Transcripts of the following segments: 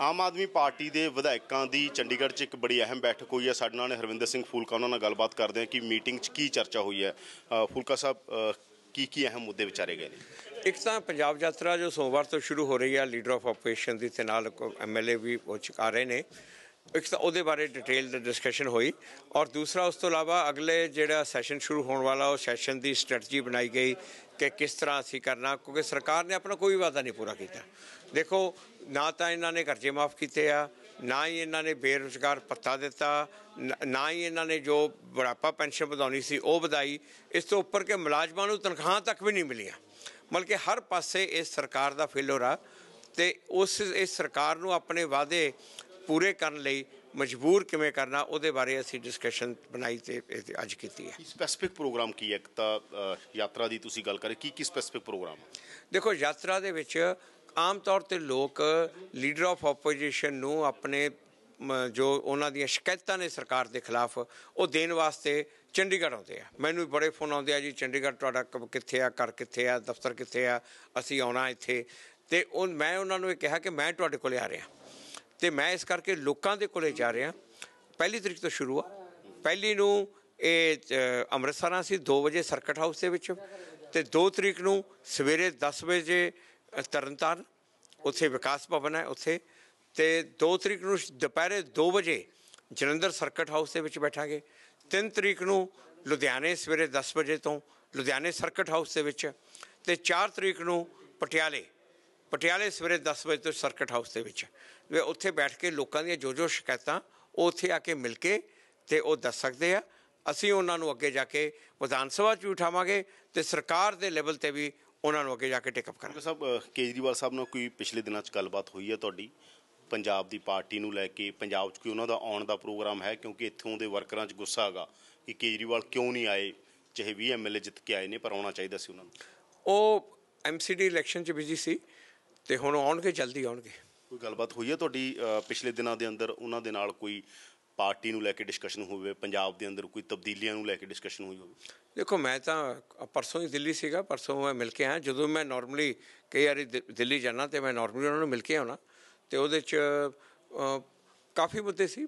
ਆਮ Aadmi party ਦੇ ਵਿਧਾਇਕਾਂ ਦੀ ਚੰਡੀਗੜ੍ਹ 'ਚ ਇੱਕ ਬੜੀ ਅਹਿਮ ਬੈਠਕ ਹੋਈ ਹੈ। ਸਾਡੇ ਨਾਲ ਹਰਵਿੰਦਰ ਸਿੰਘ ਫੂਲਕਾ, ਉਹਨਾਂ ਨਾਲ ਗੱਲਬਾਤ ਕਰਦੇ ਹਾਂ ਕਿ ਮੀਟਿੰਗ 'ਚ ਕੀ ਚਰਚਾ ਹੋਈ ਹੈ। ਫੂਲਕਾ ਸਾਹਿਬ ਕੀ ਕੀ ਅਹਿਮ ਮੁੱਦੇ ਵਿਚਾਰੇ ਗਏ ਨੇ? ਇੱਕ ਤਾਂ ਪੰਜਾਬ ਯਾਤਰਾ ਜੋ ਸੋਮਵਾਰ ਤੋਂ ਸ਼ੁਰੂ ਹੋ ਰਹੀ ਹੈ, ਲੀਡਰ ਆਫ ਆਪੋਜੀਸ਼ਨ ਦੀ ਤੇ ਨਾਲ ਐਮਐਲਏ ਵੀ ਉਹ ਚੁਕਾ ਰਹੇ ਨੇ। ਇੱਕ ਤਾਂ ਉਹਦੇ ਬਾਰੇ ਡਿਟੇਲ ਡਿਸਕਸ਼ਨ ਹੋਈ ਔਰ ਦੂਸਰਾ ਉਸ ਤੋਂ ਇਲਾਵਾ ਅਗਲੇ ਜਿਹੜਾ ਸੈਸ਼ਨ ਸ਼ੁਰੂ ਹੋਣ ਵਾਲਾ ਉਹ ਸੈਸ਼ਨ ਦੀ ਸਟ੍ਰੈਟਜੀ ਬਣਾਈ ਗਈ ਕਿ ਕਿਸ ਤਰ੍ਹਾਂ ਅਸੀਂ ਕਰਨਾ, ਕਿਉਂਕਿ ਸਰਕਾਰ ਨੇ ਆਪਣਾ ਕੋਈ ਵਾਅਦਾ ਨਹੀਂ ਪੂਰਾ ਕੀਤਾ। ਦੇਖੋ, ਨਾ ਤਾਂ ਇਹਨਾਂ ਨੇ ਕਰਜ਼ੇ ਮਾਫ ਕੀਤੇ ਆ, ਨਾ ਹੀ ਇਹਨਾਂ ਨੇ ਬੇਰੁਜ਼ਗਾਰ ਪੱਤਾ ਦਿੱਤਾ, ਨਾ ਹੀ ਇਹਨਾਂ ਨੇ ਜੋ ਬੁਢਾਪਾ ਪੈਨਸ਼ਨ ਵਧਾਉਣੀ ਸੀ ਉਹ ਵਧਾਈ। ਇਸ ਤੋਂ ਉੱਪਰ ਕਿ ਮੁਲਾਜ਼ਮਾਂ ਨੂੰ ਤਨਖਾਹਾਂ ਤੱਕ ਵੀ ਨਹੀਂ ਮਿਲੀਆਂ। ਬਲਕਿ ਹਰ ਪਾਸੇ ਇਸ ਸਰਕਾਰ ਦਾ ਫੇਲਰ ਆ ਤੇ ਉਸ, ਇਸ ਸਰਕਾਰ ਨੂੰ ਆਪਣੇ ਵਾਅਦੇ ਪੂਰੇ ਕਰਨ ਲਈ ਮਜਬੂਰ ਕਿਵੇਂ ਕਰਨਾ ਉਹਦੇ ਬਾਰੇ ਅਸੀਂ ਡਿਸਕਸ਼ਨ ਬਣਾਈ ਤੇ ਅੱਜ ਕੀਤੀ ਹੈ। ਸਪੈਸੀਫਿਕ ਪ੍ਰੋਗਰਾਮ ਕੀ ਹੈ? ਇੱਕ ਤਾਂ ਯਾਤਰਾ ਦੀ ਤੁਸੀਂ ਗੱਲ ਕਰੇ ਕੀ ਕੀ ਸਪੈਸੀਫਿਕ ਪ੍ਰੋਗਰਾਮ ਦੇਖੋ ਯਾਤਰਾ ਦੇ ਵਿੱਚ ਆਮ ਤੌਰ ਤੇ ਲੋਕ ਲੀਡਰ ਆਫ ਆਪੋਜੀਸ਼ਨ ਨੂੰ ਆਪਣੇ ਜੋ ਉਹਨਾਂ ਦੀਆਂ ਸ਼ਿਕਾਇਤਾਂ ਨੇ ਸਰਕਾਰ ਦੇ ਖਿਲਾਫ ਉਹ ਦੇਣ ਵਾਸਤੇ ਚੰਡੀਗੜ੍ਹ ਆਉਂਦੇ ਆ। ਮੈਨੂੰ ਵੀ ਬੜੇ ਫੋਨ ਆਉਂਦੇ ਆ ਜੀ ਚੰਡੀਗੜ੍ਹ ਤੁਹਾਡਾ ਕਿੱਥੇ ਆ ਘਰ ਕਿੱਥੇ ਆ ਦਫ਼ਤਰ ਕਿੱਥੇ ਆ ਅਸੀਂ ਆਉਣਾ ਇੱਥੇ। ਤੇ ਉਹ ਮੈਂ ਉਹਨਾਂ ਨੂੰ ਇਹ ਕਿਹਾ ਕਿ ਮੈਂ ਤੁਹਾਡੇ ਕੋਲੇ ਆ ਰਿਹਾ। ਤੇ ਮੈਂ ਇਸ ਕਰਕੇ ਲੋਕਾਂ ਦੇ ਕੋਲੇ ਜਾ ਰਿਹਾ। ਪਹਿਲੀ ਤਰੀਕ ਤੋਂ ਸ਼ੁਰੂ ਆ। ਪਹਿਲੀ ਨੂੰ ਇਹ ਅ, ਅੰਮ੍ਰਿਤਸਰਾਂ ਅਸੀਂ 2 ਵਜੇ ਸਰਕਟ ਹਾਊਸ ਦੇ ਵਿੱਚ। ਤੇ 2 ਤਰੀਕ ਨੂੰ ਸਵੇਰੇ 10 ਵਜੇ ਤਰਨਤਾਰਨ ਉੱਥੇ ਵਿਕਾਸ ਭਵਨ ਹੈ ਉੱਥੇ। ਤੇ 2 ਤਰੀਕ ਨੂੰ ਦੁਪਹਿਰੇ 2 ਵਜੇ ਜਲੰਧਰ ਸਰਕਟ ਹਾਊਸ ਦੇ ਵਿੱਚ ਬੈਠਾਂਗੇ। 3 ਤਰੀਕ ਨੂੰ ਲੁਧਿਆਣੇ ਸਵੇਰੇ 10 ਵਜੇ ਤੋਂ ਲੁਧਿਆਣੇ ਸਰਕਟ ਹਾਊਸ ਦੇ ਵਿੱਚ। ਤੇ 4 ਤਰੀਕ ਨੂੰ ਪਟਿਆਲੇ ਪਟਿਆਲੇ ਸਵੇਰੇ 10 ਵਜੇ ਤੋਂ ਸਰਕਟ ਹਾਊਸ ਦੇ ਵਿੱਚ। ਵੀ ਉੱਥੇ ਬੈਠ ਕੇ ਲੋਕਾਂ ਦੀਆਂ ਜੋ ਜੋ ਸ਼ਿਕਾਇਤਾਂ ਉਹ ਉੱਥੇ ਆ ਕੇ ਮਿਲ ਕੇ ਤੇ ਉਹ ਦੱਸ ਸਕਦੇ ਆ। ਅਸੀਂ ਉਹਨਾਂ ਨੂੰ ਅੱਗੇ ਜਾ ਕੇ ਵਿਧਾਨ ਸਭਾ 'ਚ ਉਠਾਵਾਂਗੇ ਤੇ ਸਰਕਾਰ ਦੇ ਲੈਵਲ ਤੇ ਵੀ ਉਹਨਾਂ ਨੂੰ ਅੱਗੇ ਜਾ ਕੇ ਟੇਕਅਪ ਕਰਾਂਗੇ। ਅ, ਕੇਜਰੀਵਾਲ ਸਾਹਿਬ ਨਾਲ ਕੋਈ ਪਿਛਲੇ ਦਿਨਾਂ 'ਚ ਗੱਲਬਾਤ ਹੋਈ ਹੈ ਤੁਹਾਡੀ? ਪੰਜਾਬ ਦੀ ਪਾਰਟੀ ਨੂੰ ਲੈ ਕੇ ਪੰਜਾਬ 'ਚ ਕੋਈ ਉਹਨਾਂ ਦਾ ਆਉਣ ਦਾ ਪ੍ਰੋਗਰਾਮ ਹੈ? ਕਿਉਂਕਿ ਇੱਥੋਂ ਦੇ ਵਰਕਰਾਂ 'ਚ ਗੁੱਸਾ ਹੈਗਾ ਕਿ ਕੇਜਰੀਵਾਲ ਕਿਉਂ ਨਹੀਂ ਆਏ? ਚਾਹੇ 20 ਐਮਐਲਏ ਜਿੱਤ ਕੇ ਆਏ ਨੇ ਪਰ ਆਉਣਾ ਚਾਹੀਦਾ ਸੀ ਉਹਨਾਂ ਨੂੰ। ਉਹ ਐਮਸੀਡੀ ਇਲੈਕਸ਼ਨ 'ਚ ਬਿਜ਼ੀ ਸੀ। ਤੇ ਹੁਣ ਆਉਣਗੇ ਜਲਦੀ ਆਉਣਗੇ। ਕੋਈ ਗੱਲਬਾਤ ਹੋਈ ਹੈ ਤੁਹਾਡੀ ਪਿਛਲੇ ਦਿਨਾਂ ਦੇ ਅੰਦਰ ਉਹਨਾਂ ਦੇ ਨਾਲ ਕੋਈ ਪਾਰਟੀ ਨੂੰ ਲੈ ਕੇ ਡਿਸਕਸ਼ਨ ਹੋਵੇ ਪੰਜਾਬ ਦੇ ਅੰਦਰ ਕੋਈ ਤਬਦੀਲੀਆਂ ਨੂੰ ਲੈ ਕੇ ਡਿਸਕਸ਼ਨ ਹੋਈ ਹੋਵੇ? ਦੇਖੋ ਮੈਂ ਤਾਂ ਪਰਸੋਂ ਹੀ ਦਿੱਲੀ ਸੀਗਾ ਪਰਸੋਂ ਮੈਂ ਮਿਲ ਕੇ ਆਇਆ। ਜਦੋਂ ਮੈਂ ਨਾਰਮਲੀ ਕਈ ਵਾਰੀ ਦਿੱਲੀ ਜਾਣਾ ਤੇ ਮੈਂ ਨਾਰਮਲੀ ਉਹਨਾਂ ਨੂੰ ਮਿਲ ਕੇ ਆਉਣਾ। ਤੇ ਉਹਦੇ ਚ ਕਾਫੀ ਮੁੱਦੇ ਸੀ।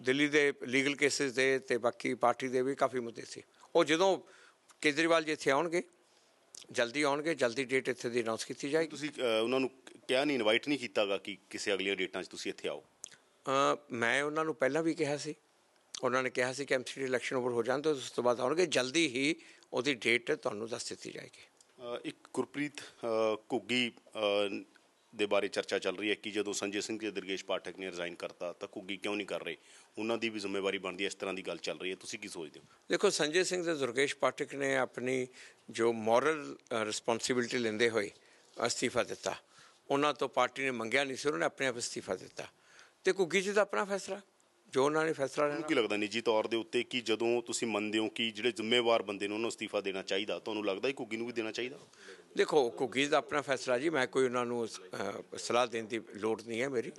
ਦਿੱਲੀ ਦੇ ਲੀਗਲ ਕੇਸਿਸ ਦੇ ਤੇ ਬਾਕੀ ਪਾਰਟੀ ਦੇ ਵੀ ਕਾਫੀ ਮੁੱਦੇ ਸੀ। ਉਹ ਜਦੋਂ ਕੇਜਰੀਵਾਲ ਜੀ ਇੱਥੇ ਆਉਣਗੇ ਜਲਦੀ ਆਉਣਗੇ ਜਲਦੀ ਡੇਟ ਇੱਥੇ ਦੀ ਅਨਾਉਂਸ ਕੀਤੀ ਜਾਏਗੀ। ਤੁਸੀਂ ਉਹਨਾਂ ਨੂੰ ਕਿਹਾ ਨਹੀਂ ਇਨਵਾਈਟ ਨਹੀਂ ਕੀਤਾਗਾ ਕਿ ਕਿਸੇ ਅਗਲੀਆਂ ਡੇਟਾਂ 'ਚ ਤੁਸੀਂ ਇੱਥੇ ਆਓ? ਮੈਂ ਉਹਨਾਂ ਨੂੰ ਪਹਿਲਾਂ ਵੀ ਕਿਹਾ ਸੀ। ਉਹਨਾਂ ਨੇ ਕਿਹਾ ਸੀ ਕਿ ਐਮਸੀਡੀ ਇਲੈਕਸ਼ਨ ਓਵਰ ਹੋ ਜਾਣ ਤੋਂ ਉਸ ਤੋਂ ਬਾਅਦ ਆਉਣਗੇ। ਜਲਦੀ ਹੀ ਉਹਦੀ ਡੇਟ ਤੁਹਾਨੂੰ ਦੱਸ ਦਿੱਤੀ ਜਾਏਗੀ। ਇੱਕ ਗੁਰਪ੍ਰੀਤ ਘੁੱਗੀ ਦੇ ਬਾਰੇ ਚਰਚਾ ਚੱਲ ਰਹੀ ਹੈ ਕਿ ਜਦੋਂ ਸੰਜੇ ਸਿੰਘ ਤੇ ਦਰਗੇਸ਼ ਪਾਠਕ ਨੇ ਰਿਜ਼ਾਈਨ ਕਰਤਾ ਤਾਂ ਘੁੱਗੀ ਕਿਉਂ ਨਹੀਂ ਕਰ ਰਹੇ? ਉਹਨਾਂ ਦੀ ਵੀ ਜ਼ਿੰਮੇਵਾਰੀ ਬਣਦੀ ਹੈ, ਇਸ ਤਰ੍ਹਾਂ ਦੀ ਗੱਲ ਚੱਲ ਰਹੀ ਹੈ। ਤੁਸੀਂ ਕੀ ਸੋਚਦੇ ਹੋ? ਦੇਖੋ, ਸੰਜੇ ਸਿੰਘ ਤੇ ਦੁਰਗੇਸ਼ ਪਾਠਕ ਨੇ ਆਪਣੀ ਜੋ ਮੋਰਲ ਰਿਸਪੌਂਸਿਬਿਲਟੀ ਲੈਂਦੇ ਹੋਏ ਅਸਤੀਫਾ ਦਿੱਤਾ, ਉਹਨਾਂ ਤੋਂ ਪਾਰਟੀ ਨੇ ਮੰਗਿਆ ਨਹੀਂ ਸੀ, ਉਹਨਾਂ ਨੇ ਆਪਣੇ ਆਪ ਅਸਤੀਫਾ ਦਿੱਤਾ। ਤੇ ਘੁੱਗੀ ਜੀ ਦਾ ਆਪਣਾ ਫੈਸਲਾ? ਜੋ ਉਹਨਾਂ ਨੇ ਫੈਸਲਾ ਤੁਹਾਨੂੰ ਕੀ ਲੈਣਾ ਲੱਗਦਾ ਨਿੱਜੀ ਤੌਰ ਦੇ ਉੱਤੇ ਕਿ ਜਦੋਂ ਤੁਸੀਂ ਮੰਨਦੇ ਹੋ ਕਿ ਜਿਹੜੇ ਜ਼ਿੰਮੇਵਾਰ ਬੰਦੇ ਨੇ ਉਹਨਾਂ ਨੂੰ ਅਸਤੀਫਾ ਦੇਣਾ ਚਾਹੀਦਾ ਤੁਹਾਨੂੰ ਲੱਗਦਾ ਹੈ ਘੁੱਗੀ ਨੂੰ ਵੀ ਦੇਣਾ ਚਾਹੀਦਾ? ਦੇਖੋ ਘੁੱਗੀ ਦਾ ਆਪਣਾ ਫੈਸਲਾ ਜੀ ਮੈਂ ਕੋਈ ਉਹਨਾਂ ਨੂੰ ਸਲਾਹ ਦੇਣ ਦੀ ਲੋੜ ਨਹੀਂ ਹੈ ਮੇਰੀ।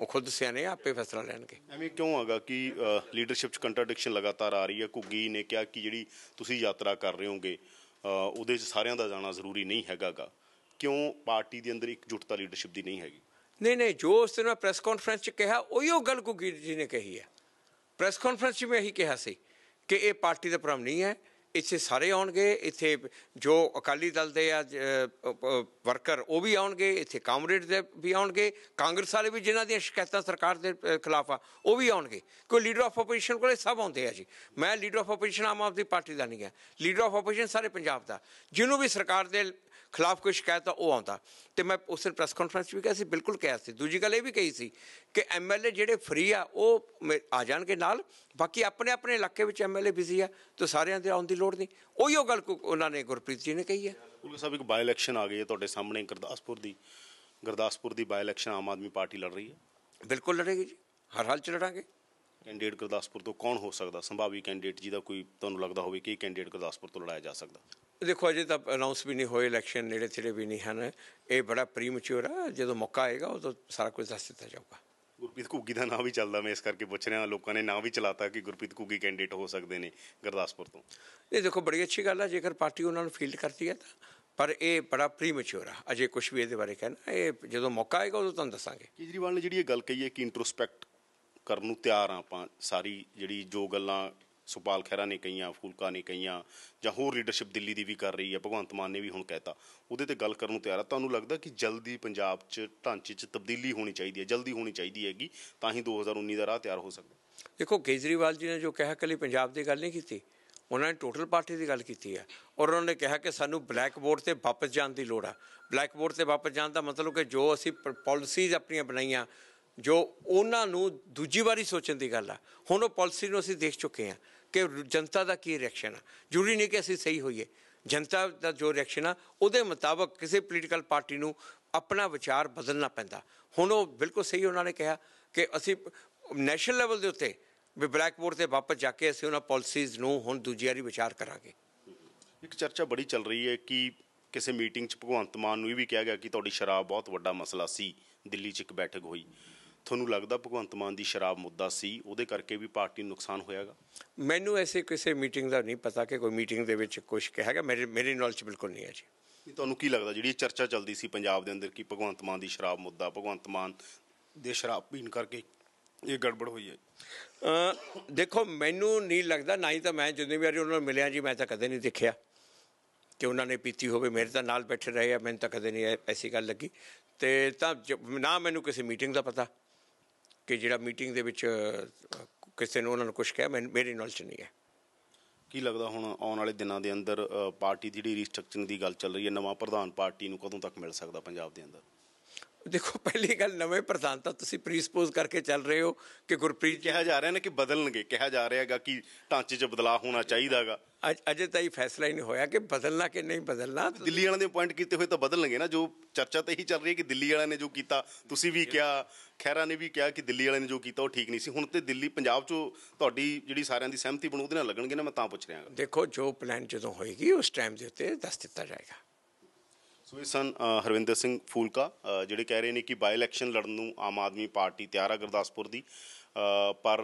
ਉਹ ਖੁਦ ਸਿਆਣੇ ਆਪੇ ਫੈਸਲਾ ਲੈਣਗੇ। ਐਵੇਂ ਕਿਉਂ ਹੈਗਾ ਕਿ ਲੀਡਰਸ਼ਿਪ 'ਚ ਕੰਟਰਡਿਕਸ਼ਨ ਲਗਾਤਾਰ ਆ ਰਹੀ ਹੈ? ਘੁੱਗੀ ਨੇ ਕਿਹਾ ਕਿ ਜਿਹੜੀ ਤੁਸੀਂ ਯਾਤਰਾ ਕਰ ਰਹੇ ਹੋਗੇ ਉਹਦੇ 'ਚ ਸਾਰਿਆਂ ਦਾ ਜਾਣਾ ਜ਼ਰੂਰੀ ਨਹੀਂ ਹੈਗਾਗਾ। ਕਿਉਂ ਪਾਰਟੀ ਦੇ ਅੰਦਰ ਇਕਜੁੱਟਤਾ ਲੀਡਰਸ਼ਿਪ ਦੀ ਨਹੀਂ ਹੈਗੀ? ਨਹੀਂ ਨਹੀਂ, ਜੋ ਉਸ ਦਿਨ ਮੈਂ ਪ੍ਰੈਸ ਕਾਨਫਰੰਸ 'ਚ ਕਿਹਾ ਉਹੀ ਉਹ ਗੱਲ ਘੁੱਗੀ ਜੀ ਨੇ ਕਹੀ ਹੈ। ਪ੍ਰੈਸ ਕਾਨਫਰੰਸ 'ਚ ਮੈਂ ਇਹੀ ਕਿਹਾ ਸੀ ਕਿ ਇਹ ਪਾਰਟੀ ਦਾ ਭਰਮ ਨਹੀਂ ਹੈ, ਇੱਥੇ ਸਾਰੇ ਆਉਣਗੇ, ਇੱਥੇ ਜੋ ਅਕਾਲੀ ਦਲ ਦੇ ਆ ਵਰਕਰ ਉਹ ਵੀ ਆਉਣਗੇ, ਇੱਥੇ ਕਾਮਰੇਡ ਦੇ ਵੀ ਆਉਣਗੇ, ਕਾਂਗਰਸ ਵਾਲੇ ਵੀ ਜਿਨ੍ਹਾਂ ਦੀਆਂ ਸ਼ਿਕਾਇਤਾਂ ਸਰਕਾਰ ਦੇ ਖਿਲਾਫ ਆ, ਉਹ ਵੀ ਆਉਣਗੇ। ਕੋਈ ਲੀਡਰ ਆਫ ਆਪੋਜੀਸ਼ਨ ਕੋਲੇ ਸਭ ਆਉਂਦੇ ਆ ਜੀ। ਮੈਂ leader of opposition Aam Aadmi party ਦਾ ਨਹੀਂ ਹੈ। ਲੀਡਰ ਆਫ ਆਪੋਜੀਸ਼ਨ ਸਾਰੇ ਪੰਜਾਬ ਦਾ। ਜਿਹਨੂੰ ਵੀ ਸਰਕਾਰ ਦੇ ਖਿਲਾਫ ਕੋਈ ਸ਼ਿਕਾਇਤ ਆ ਉਹ ਆਉਂਦਾ। ਤੇ ਮੈਂ ਉਸ ਦਿਨ ਪ੍ਰੈਸ ਕਾਨਫਰੰਸ ਵੀ ਕਿਹਾ ਸੀ ਬਿਲਕੁਲ ਕਿਹਾ ਸੀ। ਦੂਜੀ ਗੱਲ ਇਹ ਵੀ ਕਹੀ ਸੀ ਕਿ ਐਮਐਲਏ ਜਿਹੜੇ ਫ੍ਰੀ ਆ ਉਹ ਆ ਜਾਣਗੇ ਨਾਲ। ਬਾਕੀ ਆਪਣੇ ਆਪਣੇ ਇਲਾਕੇ ਵਿੱਚ ਐਮਐਲਏ ਬਿਜ਼ੀ ਆ ਤਾਂ ਸਾਰਿਆਂ ਦੇ ਆਉਣ ਦੀ ਲੋੜ ਨਹੀਂ। ਉਹੀ ਉਹ ਗੱਲ ਉਹਨਾਂ ਨੇ ਗੁਰਪ੍ਰੀਤ ਜੀ ਨੇ ਕਹੀ ਹੈ ਉਲਗਾ ਸਾਹਿਬ ਇੱਕ ਬਾਈ ਇਲੈਕਸ਼ਨ ਆ ਗਈ ਹੈ ਤੁਹਾਡੇ ਸਾਹਮਣੇ ਗੁਰਦਾਸਪੁਰ ਦੀ ਗੁਰਦਾਸਪੁਰ ਦੀ by election Aam Aadmi party ਲੜ ਰਹੀ ਹੈ। ਬਿਲਕੁਲ ਲੜੇਗੀ ਜੀ। ਹਰ ਹਾਲ ਚ ਲੜਾਂਗੇ। ਕੈਂਡੀਡੇਟ ਗੁਰਦਾਸਪੁਰ ਤੋਂ ਕੌਣ ਹੋ ਸਕਦਾ? ਸੰਭਾਵੀ ਕੈਂਡੀਡੇਟ ਜਿਹਦਾ ਕੋਈ ਤੁਹਾਨੂੰ ਲੱਗਦਾ ਹੋਵੇ ਕਿ ਇਹ ਕੈਂਡੀਡੇਟ ਗੁਰਦਾਸਪੁਰ ਤੋਂ ਲੜਾਇਆ ਜਾ ਸਕਦਾ। ਦੇਖੋ ਅਜੇ ਤਾਂ ਅਨਾਉਂਸ ਵੀ ਨਹੀਂ ਹੋਏ ਇਲੈਕਸ਼ਨ ਨੇੜੇ ਤੇੜੇ ਵੀ ਨਹੀਂ ਹਨ। ਇਹ ਬੜਾ ਪ੍ਰੀਮੈਚੁਰ ਆ। ਜਦੋਂ ਮੌਕਾ ਆਏਗਾ ਉਦੋਂ ਸਾਰਾ ਕੁਝ ਦੱਸ ਦਿੱਤਾ ਜਾਊਗਾ। ਗੁਰਪ੍ਰੀਤ ਘੁੱਗੀ ਦਾ ਨਾਂ ਵੀ ਚੱਲਦਾ ਮੈਂ ਇਸ ਕਰਕੇ ਪੁੱਛ ਰਿਹਾ ਲੋਕਾਂ ਨੇ ਨਾਂ ਵੀ ਚਲਾਤਾ ਕਿ ਗੁਰਪ੍ਰੀਤ ਘੁੱਗੀ ਕੈਂਡੀਡੇਟ ਹੋ ਸਕਦੇ ਨੇ ਗੁਰਦਾਸਪੁਰ ਤੋਂ। ਇਹ ਦੇਖੋ ਬੜੀ ਅੱਛੀ ਗੱਲ ਹੈ ਜੇਕਰ ਪਾਰਟੀ ਉਹਨਾਂ ਨੂੰ ਫੀਲਡ ਕਰਦੀ ਹੈ ਤਾਂ। ਪਰ ਇਹ ਬੜਾ ਪ੍ਰੀਮੈਚੁਰ ਆ। ਅਜੇ ਕੁਝ ਵੀ ਇਹਦੇ ਬਾਰੇ ਕਹਿਣਾ ਇਹ ਜਦੋਂ ਮੌਕਾ ਆਏਗਾ ਉਦੋਂ ਤੁਹਾਨੂੰ ਦੱਸਾਂਗੇ। ਕੇਜਰੀਵਾਲ ਨੇ ਜਿਹੜੀ ਇਹ ਗੱਲ ਕਹੀ ਹੈ ਕਿ ਇੰਟਰੋਸਪੈਕਟ ਕਰਨ ਨੂੰ ਤਿਆਰ ਆ ਆਪਾਂ। ਸਾਰੀ ਜਿਹੜੀ ਜੋ ਗੱਲਾਂ ਸੁਪਾਲ ਖਹਿਰਾ ਨੇ ਕਹੀਆਂ, ਫੂਲਕਾ ਨੇ ਕਹੀਆਂ, ਜਾਂ ਹੋਰ ਲੀਡਰਸ਼ਿਪ ਦਿੱਲੀ ਦੀ ਵੀ ਕਰ ਰਹੀ ਹੈ, ਭਗਵੰਤ ਮਾਨ ਨੇ ਵੀ ਹੁਣ ਕਹਿਤਾ। ਉਹਦੇ ਤੇ ਗੱਲ ਕਰਨ ਨੂੰ ਤਿਆਰ ਆ। ਤੁਹਾਨੂੰ ਲੱਗਦਾ ਕਿ ਜਲਦੀ ਪੰਜਾਬ 'ਚ, ਢਾਂਚੇ 'ਚ ਤਬਦੀਲੀ ਹੋਣੀ ਚਾਹੀਦੀ ਹੈ, ਜਲਦੀ ਹੋਣੀ ਚਾਹੀਦੀ ਹੈਗੀ, ਤਾਂ ਹੀ 2019 ਦਾ ਰਾਹ ਤਿਆਰ ਹੋ ਸਕਦਾ। ਦੇਖੋ, ਕੇਜਰੀਵਾਲ ਜੀ ਨੇ ਜੋ ਕਿਹਾ, ਕੱਲੀ ਪੰਜਾਬ ਦੀ ਗੱਲ ਨਹੀਂ ਕੀਤੀ। ਉਹਨਾਂ ਨੇ ਟੋਟਲ ਪਾਰਟੀ ਦੀ ਗੱਲ ਕੀਤੀ ਹੈ। ਔਰ ਉਹਨਾਂ ਨੇ ਕਿਹਾ ਕਿ ਸਾਨੂੰ ਬਲੈਕ ਬੋਰਡ ਤੇ ਵਾਪਸ ਜਾਣ ਦੀ ਲੋੜ ਆ। ਬਲੈਕ ਬੋਰਡ ਤੇ ਵਾਪਸ ਜਾਣ ਦਾ ਮਤਲਬ ਕਿ ਜੋ ਅਸੀਂ ਪਾਲਿਸੀਜ਼ ਆਪਣੀਆਂ ਬਣਾਈਆਂ, ਜੋ ਉਹਨਾਂ ਨੂੰ ਦੂਜੀ ਵਾਰੀ ਸੋਚਣ ਦੀ ਗੱਲ ਆ। ਹੁਣ ਉਹ ਪਾਲਿਸੀ ਨੂੰ ਅਸੀਂ ਦੇਖ ਚੁੱਕੇ ਹਾਂ। ਕਿ ਜਨਤਾ ਦਾ ਕੀ ਰਿਐਕਸ਼ਨ ਆ? ਜ਼ਰੂਰੀ ਨਹੀਂ ਕਿ ਅਸੀਂ ਸਹੀ ਹੋਈਏ। ਜਨਤਾ ਦਾ ਜੋ ਰਿਐਕਸ਼ਨ ਆ, ਉਹਦੇ ਮੁਤਾਬਕ ਕਿਸੇ ਪੋਲੀਟੀਕਲ ਪਾਰਟੀ ਨੂੰ ਆਪਣਾ ਵਿਚਾਰ ਬਦਲਣਾ ਪੈਂਦਾ। ਹੁਣ ਉਹ ਬਿਲਕੁਲ ਸਹੀ ਉਹਨਾਂ ਨੇ ਕਿਹਾ ਕਿ ਅਸੀਂ ਨੈਸ਼ਨਲ ਲੈਵਲ ਦੇ ਉੱਤੇ ਵੀ ਬਲੈਕ ਬੋਰਡ ਤੇ ਵਾਪਸ ਜਾ ਕੇ ਅਸੀਂ ਉਹਨਾਂ ਪਾਲਿਸੀਜ਼ ਨੂੰ ਹੁਣ ਦੂਜੀ ਵਾਰੀ ਵਿਚਾਰ ਕਰਾਂਗੇ। ਇੱਕ ਚਰਚਾ ਬੜੀ ਚੱਲ ਰਹੀ ਹੈ ਕਿ ਕਿਸੇ ਮੀਟਿੰਗ 'ਚ ਭਗਵੰਤ ਮਾਨ ਨੂੰ ਇਹ ਵੀ ਕਿਹਾ ਗਿਆ ਕਿ ਤੁਹਾਡੀ ਸ਼ਰਾਬ ਬਹੁਤ ਵੱਡਾ ਮਸਲਾ ਸੀ, ਦਿੱਲੀ 'ਚ ਇੱਕ ਬੈਠਕ ਹੋਈ। ਤੁਹਾਨੂੰ ਲੱਗਦਾ ਭਗਵੰਤ ਮਾਨ ਦੀ ਸ਼ਰਾਬ ਮੁੱਦਾ ਸੀ? ਉਹਦੇ ਕਰਕੇ ਵੀ ਪਾਰਟੀ ਨੂੰ ਨੁਕਸਾਨ ਹੋਇਆਗਾ? ਮੈਨੂੰ ਐਸੇ ਕਿਸੇ ਮੀਟਿੰਗ ਦਾ ਨਹੀਂ ਪਤਾ ਕਿ ਕੋਈ ਮੀਟਿੰਗ ਦੇ ਵਿੱਚ ਕੁਝ ਕਿਹਾ ਗਿਆ ਮੇਰੇ ਮੇਰੇ ਨੌਲੇਜ ਬਿਲਕੁਲ ਨਹੀਂ ਹੈ ਜੀ। ਤੁਹਾਨੂੰ ਕੀ ਲੱਗਦਾ? ਜਿਹੜੀ ਚਰਚਾ ਚੱਲਦੀ ਸੀ ਪੰਜਾਬ ਦੇ ਅੰਦਰ ਕਿ ਭਗਵੰਤ ਮਾਨ ਦੀ ਸ਼ਰਾਬ ਮੁੱਦਾ ਭਗਵੰਤ ਮਾਨ ਦੇ ਸ਼ਰਾਬ ਪੀਣ ਕਰਕੇ ਇਹ ਗੜਬੜ ਹੋਈ ਹੈ? ਦੇਖੋ ਮੈਨੂੰ ਨਹੀਂ ਲੱਗਦਾ ਨਾ ਹੀ ਤਾਂ ਮੈਂ ਜਿੰਨੀ ਵਾਰੀ ਉਹਨਾਂ ਨੂੰ ਮਿਲਿਆ ਜੀ ਮੈਂ ਤਾਂ ਕਦੇ ਨਹੀਂ ਦੇਖਿਆ ਕਿ ਉਹਨਾਂ ਨੇ ਪੀਤੀ ਹੋਵੇ। ਮੇਰੇ ਤਾਂ ਨਾਲ ਬੈਠੇ ਰਹੇ ਆ ਮੈਨੂੰ ਤਾਂ ਕਦੇ ਨਹੀਂ ਐਸੀ ਗੱਲ ਲੱਗੀ। ਤੇ ਤਾਂ ਨਾ ਮੈਨੂੰ ਕਿਸੇ ਮੀਟਿੰਗ ਦਾ ਪਤਾ। ਕਿ ਜਿਹੜਾ ਮੀਟਿੰਗ ਦੇ ਵਿੱਚ ਕਿਸੇ ਨੂੰ ਉਹਨਾਂ ਨੂੰ ਕੁਝ ਕਿਹਾ ਮੇਰੇ ਮੇਰੀ ਨੌਲੇਜ ਨਹੀਂ ਹੈ। ਕੀ ਲੱਗਦਾ ਹੁਣ ਆਉਣ ਵਾਲੇ ਦਿਨਾਂ ਦੇ ਅੰਦਰ ਪਾਰਟੀ ਦੀ ਜਿਹੜੀ ਰੀਸਟਰਕਚਰਿੰਗ ਦੀ ਗੱਲ ਚੱਲ ਰਹੀ ਹੈ, ਨਵਾਂ ਪ੍ਰਧਾਨ ਪਾਰਟੀ ਨੂੰ ਕਦੋਂ ਤੱਕ ਮਿਲ ਸਕਦਾ ਪੰਜਾਬ ਦੇ ਅੰਦਰ? ਦੇਖੋ ਪਹਿਲੀ ਗੱਲ ਨਵੇਂ ਪ੍ਰਧਾਨ ਤਾਂ ਤੁਸੀਂ ਪ੍ਰੀਸਪੋਜ਼ ਕਰਕੇ ਚੱਲ ਰਹੇ ਹੋ ਕਿ ਗੁਰਪ੍ਰੀਤ ਕਿਹਾ ਜਾ ਰਿਹਾ ਨਾ ਕਿ ਬਦਲਣਗੇ ਕਿਹਾ ਜਾ ਰਿਹਾ ਹੈਗਾ ਕਿ ਢਾਂਚੇ 'ਚ ਬਦਲਾਅ ਹੋਣਾ ਚਾਹੀਦਾਗਾ ਅੱਜ ਅਜੇ ਤਾਈ ਫੈਸਲਾ ਹੀ ਨਹੀਂ ਹੋਇਆ ਕਿ ਬਦਲਣਾ ਕਿ ਨਹੀਂ ਬਦਲਣਾ। ਦਿੱਲੀ ਵਾਲਿਆਂ ਦੇ ਪੁਆਇੰਟ ਕੀਤੇ ਹੋਏ ਤਾਂ ਬਦਲਣਗੇ ਨਾ ਜੋ ਚਰਚਾ ਤਾਂ ਇਹੀ ਚੱਲ ਰਹੀ ਹੈ ਕਿ ਦਿੱਲੀ ਵਾਲਿਆਂ ਨੇ ਜੋ ਕੀਤਾ ਤੁਸੀਂ ਵੀ ਕਿਹਾ ਖੈਰਾ ਨੇ ਵੀ ਕਿਹਾ ਕਿ ਦਿੱਲੀ ਵਾਲਿਆਂ ਨੇ ਜੋ ਕੀਤਾ ਉਹ ਠੀਕ ਨਹੀਂ ਸੀ। ਹੁਣ ਤੇ ਦਿੱਲੀ ਪੰਜਾਬ 'ਚੋਂ ਤੁਹਾਡੀ ਜਿਹੜੀ ਸਾਰਿਆਂ ਦੀ ਸਹਿਮਤੀ ਬਣੂ ਉਹਦੇ ਨਾਲ ਲੱਗਣਗੇ ਨਾ ਮੈਂ ਤਾਂ ਪੁੱਛ ਰਿਹਾ ਹਾਂ ਦੇਖੋ ਜੋ ਪਲਾਨ ਜਦੋਂ ਹੋਏਗੀ ਉਸ ਟਾਈਮ ਦੇ ਉੱਤੇ ਦੱਸ ਦਿੱਤਾ ਜਾਏਗਾ। ਸੋ ਇਹ ਸਨ ਹਰਵਿੰਦਰ ਸਿੰਘ ਫੂਲਕਾ ਜਿਹੜੇ ਕਹਿ ਰਹੇ ਨੇ ਕਿ ਬਾਈ ਇਲੈਕਸ਼ਨ ਲੜਨ ਨੂੰ ਆਮ ਆਦਮੀ ਪਾਰਟੀ ਤਿਆਰ ਆ ਗੁਰਦਾਸਪੁਰ ਦੀ। ਪਰ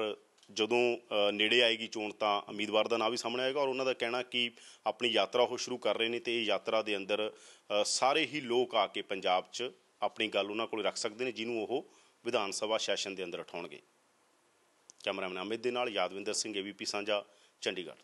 ਜਦੋਂ ਨੇੜੇ ਆਏਗੀ ਚੋਣ ਤਾਂ ਉਮੀਦਵਾਰ ਦਾ ਨਾਂ ਵੀ ਸਾਹਮਣੇ ਆਏਗਾ ਔਰ ਉਹਨਾਂ ਦਾ ਕਹਿਣਾ ਕਿ ਆਪਣੀ ਯਾਤਰਾ ਉਹ ਸ਼ੁਰੂ ਕਰ ਰਹੇ ਨੇ ਤੇ ਇਹ ਯਾਤਰਾ ਦੇ ਅੰਦਰ ਸਾਰੇ ਹੀ ਲੋਕ ਆ ਕੇ ਪੰਜਾਬ 'ਚ ਆਪਣੀ ਗੱਲ ਉਹਨਾਂ ਕੋਲ ਰੱਖ ਸਕਦੇ ਨੇ, ਜਿਹਨੂੰ ਉਹ ਵਿਧਾਨ ਸਭਾ ਸੈਸ਼ਨ ਦੇ ਅੰਦਰ ਉਠਾਉਣਗੇ। ਕੈਮਰਾਮੈਨ ਅਮਿਤ ਦੇ ਨਾਲ ਯਾਦਵਿੰਦਰ ਸਿੰਘ ਏਬੀਪੀ ਸਾਂਝਾ, ਚੰਡੀਗੜ੍ਹ।